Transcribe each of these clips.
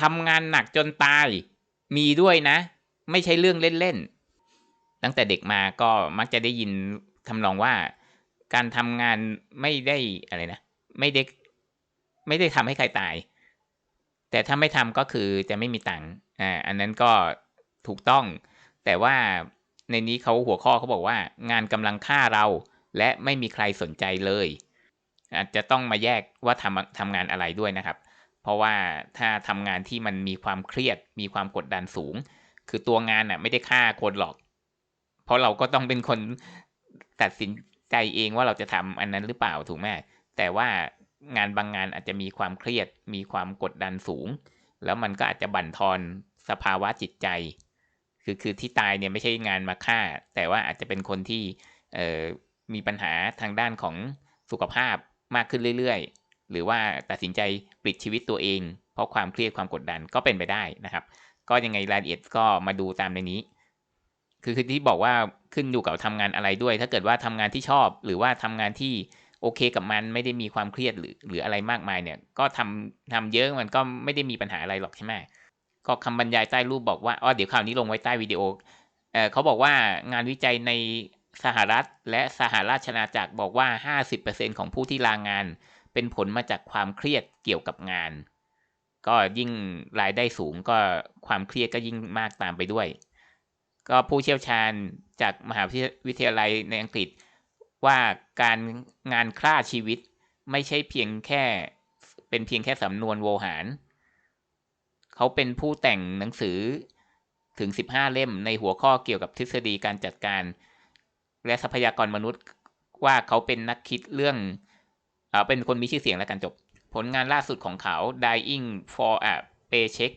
ทำงานหนักจนตาย มีด้วยนะ ไม่ใช่เรื่องเล่นๆ ตั้งแต่เด็กมาก็มักจะได้ยินทำนองว่า การทำงานไม่ได้อะไรนะ ไม่ได้ไม่ได้ทำให้ใครตาย แต่ถ้าไม่ทำก็คือจะไม่มีตังค์อ่าอันนั้นก็ถูกต้อง แต่ว่าในนี้เขาหัวข้อเขาบอกว่า งานกำลังฆ่าเรา และไม่มีใครสนใจเลยอาจจะต้องมาแยกว่าทำทำงานอะไรด้วยนะครับ เพราะว่าถ้าทำงานที่มันมีความเครียด มีความกดดันสูง คือตัวงานน่ะไม่ได้ฆ่าคนหรอก เพราะเราก็ต้องเป็นคนตัดสินใจเองว่าเราจะทำอันนั้นหรือเปล่าถูกไหมแต่ว่างานบางงานอาจจะมีความเครียด มีความกดดันสูง แล้วมันก็อาจจะบั่นทอนสภาวะจิตใจ คือคือที่ตายเนี่ยไม่ใช่งานมาฆ่า แต่ว่าอาจจะเป็นคนที่เอ่อมีปัญหาทางด้านของสุขภาพมากขึ้นเรื่อยๆ หรือว่าตัดสินใจปลิดชีวิตตัวเอง เพราะความเครียดความกดดันก็เป็นไปได้นะครับ ก็ยังไงรายละเอียดก็มาดูตามในนี้ คือคือที่บอกว่าขึ้นอยู่กับทำงานอะไรด้วย ถ้าเกิดว่าทำงานที่ชอบ หรือว่าทำงานที่โอเคกับมันไม่ได้มีความเครียดหรือหรืออะไรมากมายเนี่ย ก็ทำทำเยอะมันก็ไม่ได้มีปัญหาอะไรหรอกใช่ไหมก็คำบรรยายใต้รูปบอกว่าอ๋อเดี๋ยวข่าวนี้ลงไว้ใต้วิดีโอเออเขาบอกว่างานวิจัยในสหรัฐและสหราชอาณาจักรบอกว่า 50%ของผู้ที่ลางงาน เป็นผลมาจากความเครียดเกี่ยวกับงาน ก็ยิ่งรายได้สูงก็ความเครียดก็ยิ่งมากตามไปด้วย ก็ผู้เชี่ยวชาญจากมหาวิทยาลัยในอังกฤษ ว่าการงานฆ่าชีวิตไม่ใช่เพียงแค่เป็นเพียงแค่สำนวนโวหาร เขาเป็นผู้แต่งหนังสือถึง 15 เล่มในหัวข้อเกี่ยวกับทฤษฎีการจัดการ และทรัพยากรมนุษย์ว่าเขาเป็นนักคิดเรื่อง เป็นคนมีชื่อเสียงและการจบ ผลงานล่าสุดของเขา Dying for a Paycheck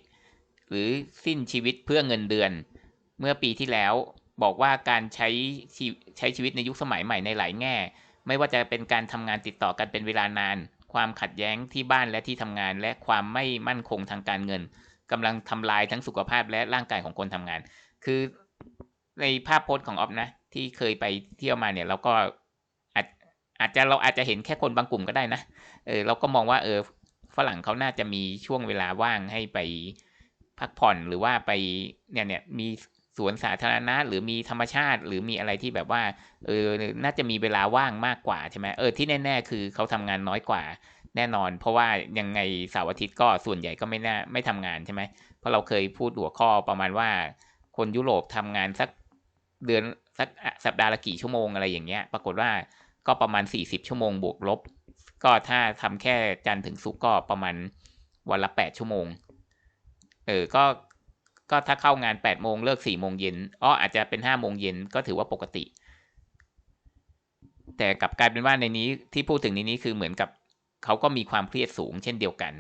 หรือสิ้นชีวิตเพื่อเงินเดือน เมื่อปีที่แล้วบอกว่าการใช้ใช้ชีวิตในยุคสมัยใหม่ในหลายแง่ ไม่ว่าจะเป็นการทำงานติดต่อกันเป็นเวลานาน ความขัดแย้งที่บ้านและที่ทำงาน และความไม่มั่นคงทางการเงินกำลังทำลายทั้งสุขภาพและร่างกายของคนทำงาน คือในภาพโพสของออฟนะ ที่เคยไปเที่ยวมาเนี่ยเราก็ อาจจะเราอาจจะเห็นแค่คนบางกลุ่มก็ได้นะ เออเราก็มองว่าเออฝรั่งเขาน่าจะมีช่วงเวลาว่างให้ไปพักผ่อนหรือว่าไปเนี่ยเนี่ยมีสวนสาธารณะ หรือมีธรรมชาติ หรือมีอะไรที่แบบว่าเออน่าจะมีเวลาว่างมากกว่าใช่ไหมเออที่แน่ ๆ คือเขาทำงานน้อยกว่าแน่นอน เพราะว่ายังไงเสาร์อาทิตย์ก็ส่วนใหญ่ก็ไม่น่าไม่ทำงานใช่ไหมเพราะเราเคยพูดหัวข้อประมาณว่า คนยุโรปทำงานสักเดือนสักสัปดาห์ละกี่ชั่วโมงอะไรอย่างเงี้ย ปรากฏว่า ก็ประมาณสี่สิบชั่วโมงบวกลบ ก็ถ้าทำแค่จันทร์ถึงศุกร์ก็ประมาณวันละแปดชั่วโมง เออ ก็ ก็ถ้าเข้างานแปดโมงเลิกสี่โมงเย็นอ๋ออาจจะเป็นห้าโมงเย็นก็ถือว่าปกติ แต่กลับกลายเป็นว่าในนี้ที่พูดถึงในนี้คือเหมือนกับเขาก็มีความเครียดสูงเช่นเดียวกัน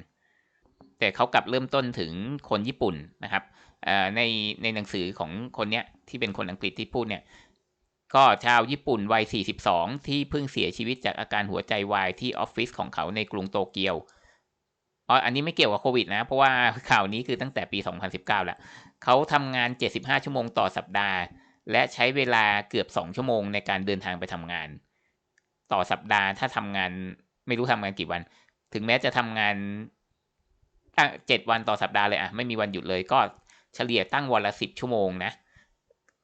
แต่เขากลับเริ่มต้นถึงคนญี่ปุ่นนะครับในในหนังสือของคนเนี้ยที่เป็นคนอังกฤษที่พูดเนี่ย ก็ชาวญี่ปุ่นวัย 42 ที่เพิ่งเสียชีวิตจากอาการหัวใจวายที่ออฟฟิศของเขาในกรุงโตเกียวอ๋ออันนี้ไม่เกี่ยวกับโควิดนะ เพราะว่าข่าวนี้คือตั้งแต่ปี 2019 แล้ว เขาทำงาน 75 ชั่วโมงต่อสัปดาห์ และใช้เวลาเกือบ 2 ชั่วโมงในการเดินทางไปทำงาน ต่อสัปดาห์ถ้าทำงานไม่รู้ทำงานกี่วัน ถึงแม้จะทำงานตั้งเจ็ดวันต่อสัปดาห์เลยอะไม่มีวันหยุดเลยก็เฉลี่ยตั้งวันละสิบชั่วโมงนะ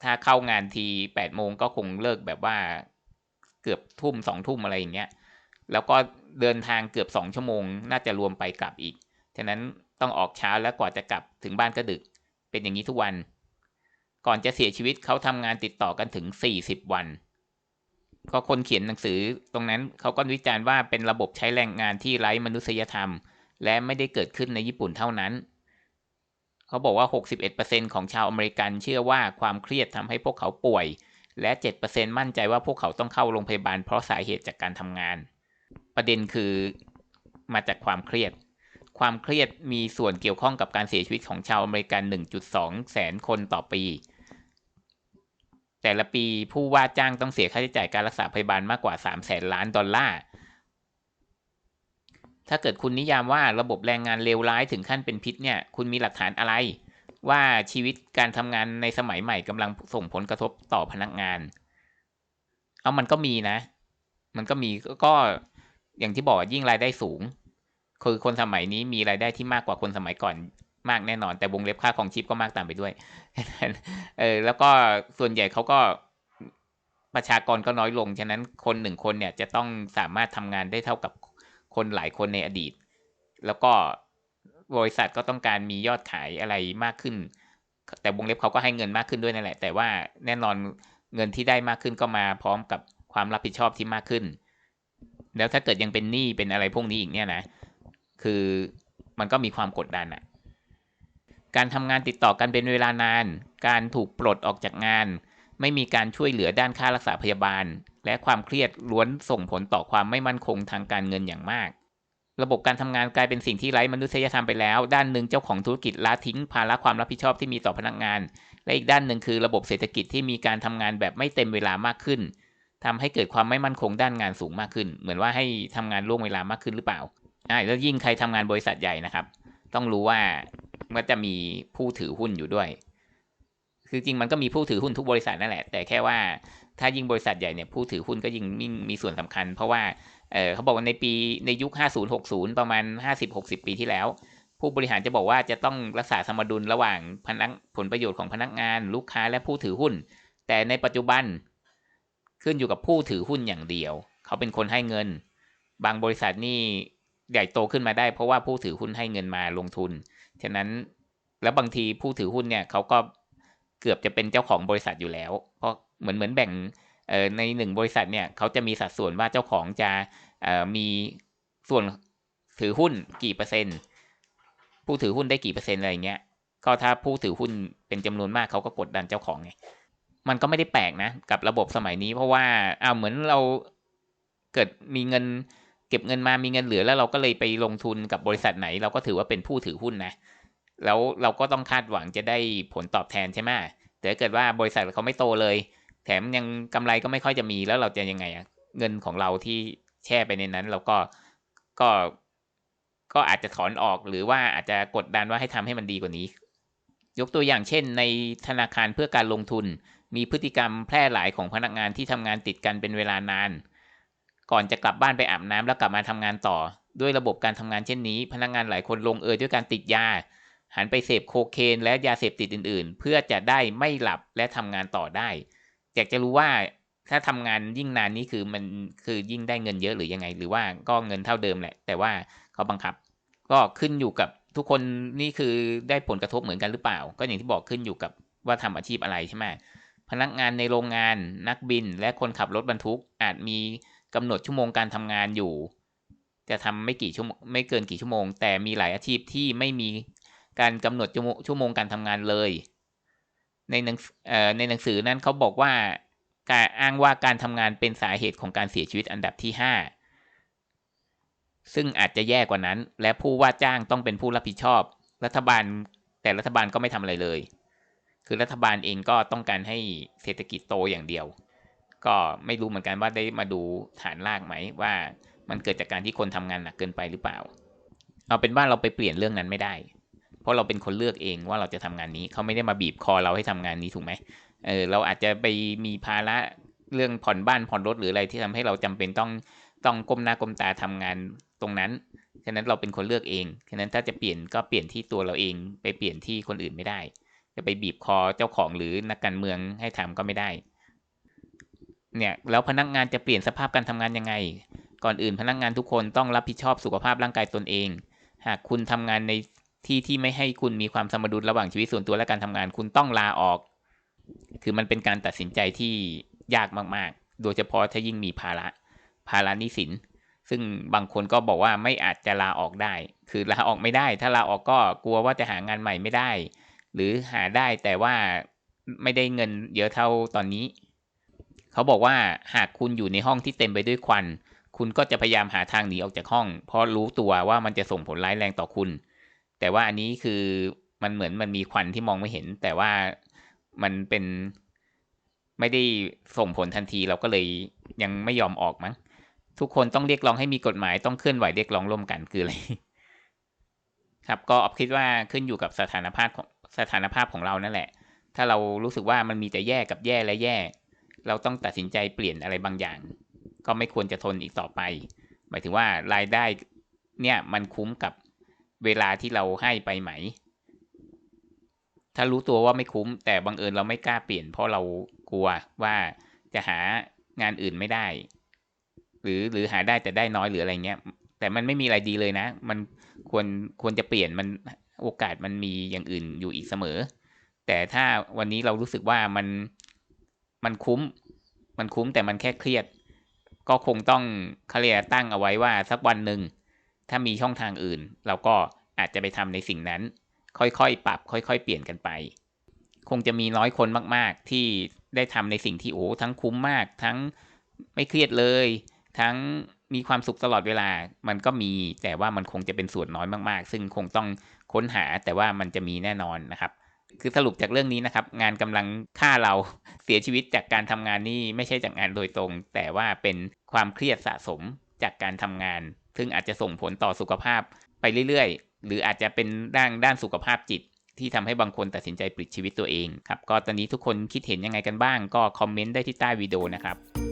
ถ้าเข้างานทีแปดโมงก็คงเลิกแบบว่าเกือบทุ่มสองทุ่มอะไรอย่างเงี้ย แล้วก็เดินทางเกือบสองชั่วโมง น่าจะรวมไปกลับอีก ฉะนั้นต้องออกเช้าแล้วกว่าจะกลับถึงบ้านก็ดึก เป็นอย่างนี้ทุกวัน ก่อนจะเสียชีวิตเขาทำงานติดต่อกันถึงสี่สิบวันก็คนเขียนหนังสือตรงนั้นเขาก็วิจารณ์ว่าเป็นระบบใช้แรงงานที่ไร้มนุษยธรรม และไม่ได้เกิดขึ้นในญี่ปุ่นเท่านั้น เขาบอกว่า 61%ของชาวอเมริกันเชื่อว่าความเครียดทำให้พวกเขาป่วย และ 7%มั่นใจว่าพวกเขาต้องเข้าโรงพยาบาลเพราะสาเหตุจากการทำงาน ประเด็นคือมาจากความเครียด ความเครียดมีส่วนเกี่ยวข้องกับการเสียชีวิตของชาวอเมริกัน 1.2 แสนคนต่อปี แต่ละปีผู้ว่าจ้างต้องเสียค่าใช้จ่ายการรักษาพยาบาลมากกว่า3แสนล้านดอลลาร์ ถ้าเกิดคุณนิยามว่าระบบแรงงานเลวร้ายถึงขั้นเป็นพิษเนี่ย คุณมีหลักฐานอะไร ว่าชีวิตการทำงานในสมัยใหม่กำลังส่งผลกระทบต่อพนักงาน เอามันก็มีนะ มันก็มีก็อย่างที่บอกยิ่งรายได้สูง คือคนสมัยนี้มีรายได้ที่มากกว่าคนสมัยก่อนมากแน่นอน แต่วงเล็บค่าของชีพก็มากตามไปด้วยเออแล้วก็ส่วนใหญ่เขาก็ประชากรก็น้อยลง ฉะนั้นคนหนึ่งคนเนี่ยจะต้องสามารถทำงานได้เท่ากับ คนหลายคนในอดีต แล้วก็บริษัทก็ต้องการมียอดขายอะไรมากขึ้น แต่วงเล็บเขาก็ให้เงินมากขึ้นด้วยนั่นแหละ แต่ว่าแน่นอนเงินที่ได้มากขึ้นก็มาพร้อมกับความรับผิดชอบที่มากขึ้น แล้วถ้าเกิดยังเป็นหนี้เป็นอะไรพวกนี้อีกเนี่ยนะ คือมันก็มีความกดดันอะการทำงานติดต่อกันเป็นเวลานาน การถูกปลดออกจากงาน ไม่มีการช่วยเหลือด้านค่ารักษาพยาบาล และความเครียดล้วนส่งผลต่อความไม่มั่นคงทางการเงินอย่างมาก ระบบการทำงานกลายเป็นสิ่งที่ไร้มนุษยธรรมไปแล้ว ด้านหนึ่งเจ้าของธุรกิจละทิ้งภาระความรับผิดชอบที่มีต่อพนักงาน และอีกด้านหนึ่งคือระบบเศรษฐกิจที่มีการทำงานแบบไม่เต็มเวลามากขึ้นทำให้เกิดความไม่มั่นคงด้านงานสูงมากขึ้น เหมือนว่าให้ทำงานล่วงเวลามากขึ้นหรือเปล่าอ่าแล้วยิ่งใครทำงานบริษัทใหญ่นะครับ ต้องรู้ว่ามันจะมีผู้ถือหุ้นอยู่ด้วย คือจริงมันก็มีผู้ถือหุ้นทุกบริษัทนั่นแหละ แต่แค่ว่า ถ้ายิ่งบริษัทใหญ่เนี่ยผู้ถือหุ้นก็ยิ่งมีส่วนสำคัญ เพราะว่าเเขาบอกว่าในปีในยุค 50-60 ประมาณ 50-60 ปีที่แล้ว ผู้บริหารจะบอกว่าจะต้องรักษาสมดุลระหว่างพนักผลประโยชน์ของพนักงาน ลูกค้าและผู้ถือหุ้น แต่ในปัจจุบันขึ้นอยู่กับผู้ถือหุ้นอย่างเดียว เขาเป็นคนให้เงิน บางบริษัทนี่ใหญ่โตขึ้นมาได้ เพราะว่าผู้ถือหุ้นให้เงินมาลงทุน ฉะนั้นแล้วบางทีผู้ถือหุ้นเนี่ยเขาก็เกือบจะเป็นเจ้าของบริษัทอยู่แล้ว เหมือนเหมือนแบ่งในหนึ่งบริษัทเนี่ยเขาจะมีสัดส่วนว่าเจ้าของจะมีส่วนถือหุ้นกี่เปอร์เซ็นต์ ผู้ถือหุ้นได้กี่เปอร์เซ็นต์อะไรเงี้ยก็ถ้าผู้ถือหุ้นเป็นจำนวนมากเขาก็กดดันเจ้าของไงมันก็ไม่ได้แปลกนะกับระบบสมัยนี้เพราะว่าอ้าวเหมือนเราเกิดมีเงินเก็บเงินมามีเงินเหลือแล้วเราก็เลยไปลงทุนกับบริษัทไหน เราก็ถือว่าเป็นผู้ถือหุ้นนะแล้วเราก็ต้องคาดหวังจะได้ผลตอบแทนใช่ไหมแต่ถ้าเกิดว่าบริษัทเขาไม่โตเลย แถมยังกำไรก็ไม่ค่อยจะมีแล้วเราจะยังไงอะเงินของเราที่แช่ไปในนั้น เราก็ก็ก็อาจจะถอนออกหรือว่าอาจจะกดดันว่าให้ทำให้มันดีกว่านี้ ยกตัวอย่างเช่น ในธนาคารเพื่อการลงทุน มีพฤติกรรมแพร่หลายของพนักงานที่ทำงานติดกันเป็นเวลานาน ก่อนจะกลับบ้านไปอาบน้ำแล้วกลับมาทำงานต่อ ด้วยระบบการทำงานเช่นนี้ พนักงานหลายคนลงเอยด้วยการติดยา หันไปเสพโคเคนและยาเสพติดอื่น ๆ เพื่อจะได้ไม่หลับและทำงานต่อได้ อยากจะรู้ว่าถ้าทำงานยิ่งนานนี่คือมันคือยิ่งได้เงินเยอะหรือยังไง หรือว่าก็เงินเท่าเดิมแหละ แต่ว่าเขาบังคับ ก็ขึ้นอยู่กับทุกคนนี่คือได้ผลกระทบเหมือนกันหรือเปล่า ก็อย่างที่บอกขึ้นอยู่กับว่าทำอาชีพอะไรใช่ไหมพนักงานในโรงงานนักบิน และคนขับรถบรรทุกอาจมีกำหนดชั่วโมงการทำงานอยู่ จะทำไม่กี่ชั่วโมงไม่เกินกี่ชั่วโมง แต่มีหลายอาชีพที่ไม่มีการกำหนดชั่วโมงการทำงานเลย ในหนังในหนังสือนั้นเขาบอกว่าการอ้างว่าการทำงานเป็นสาเหตุของการเสียชีวิตอันดับที่ห้าซึ่งอาจจะแย่กว่านั้น และผู้ว่าจ้างต้องเป็นผู้รับผิดชอบ รัฐบาลแต่รัฐบาลก็ไม่ทำอะไรเลย คือรัฐบาลเองก็ต้องการให้เศรษฐกิจโตอย่างเดียว ก็ไม่รู้เหมือนกันว่าได้มาดูฐานรากไหมว่ามันเกิดจากการที่คนทำงานหนักเกินไปหรือเปล่า เอาเป็นว่าเราไปเปลี่ยนเรื่องนั้นไม่ได้ เพราะเราเป็นคนเลือกเองว่าเราจะทำงานนี้เขาไม่ได้มาบีบคอเราให้ทำงานนี้ถูกไหมเออเราอาจจะไปมีภาระเรื่องผ่อนบ้านผ่อนรถหรืออะไรที่ทำให้เราจำเป็นต้องต้องก้มหน้าก้มตาทำงานตรงนั้นฉะนั้นเราเป็นคนเลือกเองฉะนั้นถ้าจะเปลี่ยนก็เปลี่ยนที่ตัวเราเองไปเปลี่ยนที่คนอื่นไม่ได้ จะไปบีบคอเจ้าของหรือนักการเมืองให้ทำก็ไม่ได้เนี่ยแล้วพนักงานจะเปลี่ยนสภาพการทำงานยังไง ก่อนอื่นพนักงานทุกคนต้องรับผิดชอบสุขภาพร่างกายตนเอง หากคุณทำงานใน ที่ที่ไม่ให้คุณมีความสมดุลระหว่างชีวิตส่วนตัวและการทำงาน คุณต้องลาออก คือมันเป็นการตัดสินใจที่ยากมาก ๆ โดยเฉพาะถ้ายิ่งมีภาระภาระนิสิน ซึ่งบางคนก็บอกว่าไม่อาจจะลาออกได้ คือลาออกไม่ได้ ถ้าลาออกก็กลัวว่าจะหางานใหม่ไม่ได้ หรือหาได้แต่ว่าไม่ได้เงินเยอะเท่าตอนนี้ เขาบอกว่าหากคุณอยู่ในห้องที่เต็มไปด้วยควัน คุณก็จะพยายามหาทางหนีออกจากห้อง เพราะรู้ตัวว่ามันจะส่งผลร้ายแรงต่อคุณ แต่ว่าอันนี้คือมันเหมือนมันมีควันที่มองไม่เห็น แต่ว่ามันเป็นไม่ได้ส่งผลทันทีเราก็เลยยังไม่ยอมออกมั้งทุกคนต้องเรียกร้องให้มีกฎหมายต้องเคลื่อนไหวเรียกร้องร่วมกันคืออะไรครับก็ออฟคิดว่าขึ้นอยู่กับสถานภาพของสถานภาพของเรานั่นแหละ ถ้าเรารู้สึกว่ามันมีแต่แย่กับแย่และแย่ เราต้องตัดสินใจเปลี่ยนอะไรบางอย่าง ก็ไม่ควรจะทนอีกต่อไป หมายถึงว่ารายได้เนี่ยมันคุ้มกับ เวลาที่เราให้ไปไหม ถ้ารู้ตัวว่าไม่คุ้ม แต่บังเอิญเราไม่กล้าเปลี่ยน เพราะเรากลัวว่าจะหางานอื่นไม่ได้ หรือหรือหาได้แต่ได้น้อยหรืออะไรเงี้ย แต่มันไม่มีอะไรดีเลยนะ มันควรควรจะเปลี่ยนมันโอกาสมันมีอย่างอื่นอยู่อีกเสมอ แต่ถ้าวันนี้เรารู้สึกว่ามันมันคุ้ม มันคุ้มแต่มันแค่เครียด ก็คงต้องเขาเรียกตั้งเอาไว้ว่าสักวันหนึ่ง ถ้ามีช่องทางอื่น เราก็อาจจะไปทำในสิ่งนั้น ค่อยๆ ปรับ ค่อย ๆ เปลี่ยนกันไป คงจะมีน้อยคนมาก ๆ ที่ได้ทำในสิ่งที่โอ้ทั้งคุ้มมาก ทั้งไม่เครียดเลย ทั้งมีความสุขตลอดเวลา มันก็มีแต่ว่ามันคงจะเป็นส่วนน้อยมากๆ ซึ่งคงต้องค้นหาแต่ว่ามันจะมีแน่นอนนะครับ คือสรุปจากเรื่องนี้นะครับ งานกำลังฆ่าเราเสียชีวิตจากการทำงานนี่ไม่ใช่จากงานโดยตรง แต่ว่าเป็นความเครียดสะสมจากการทำงาน ซึ่งอาจจะส่งผลต่อสุขภาพไปเรื่อยๆ หรืออาจจะเป็นด้านด้านสุขภาพจิต ที่ทำให้บางคนตัดสินใจปลิดชีวิตตัวเองครับ ก็ตอนนี้ทุกคนคิดเห็นยังไงกันบ้าง ก็คอมเมนต์ได้ที่ใต้วิดีโอนะครับ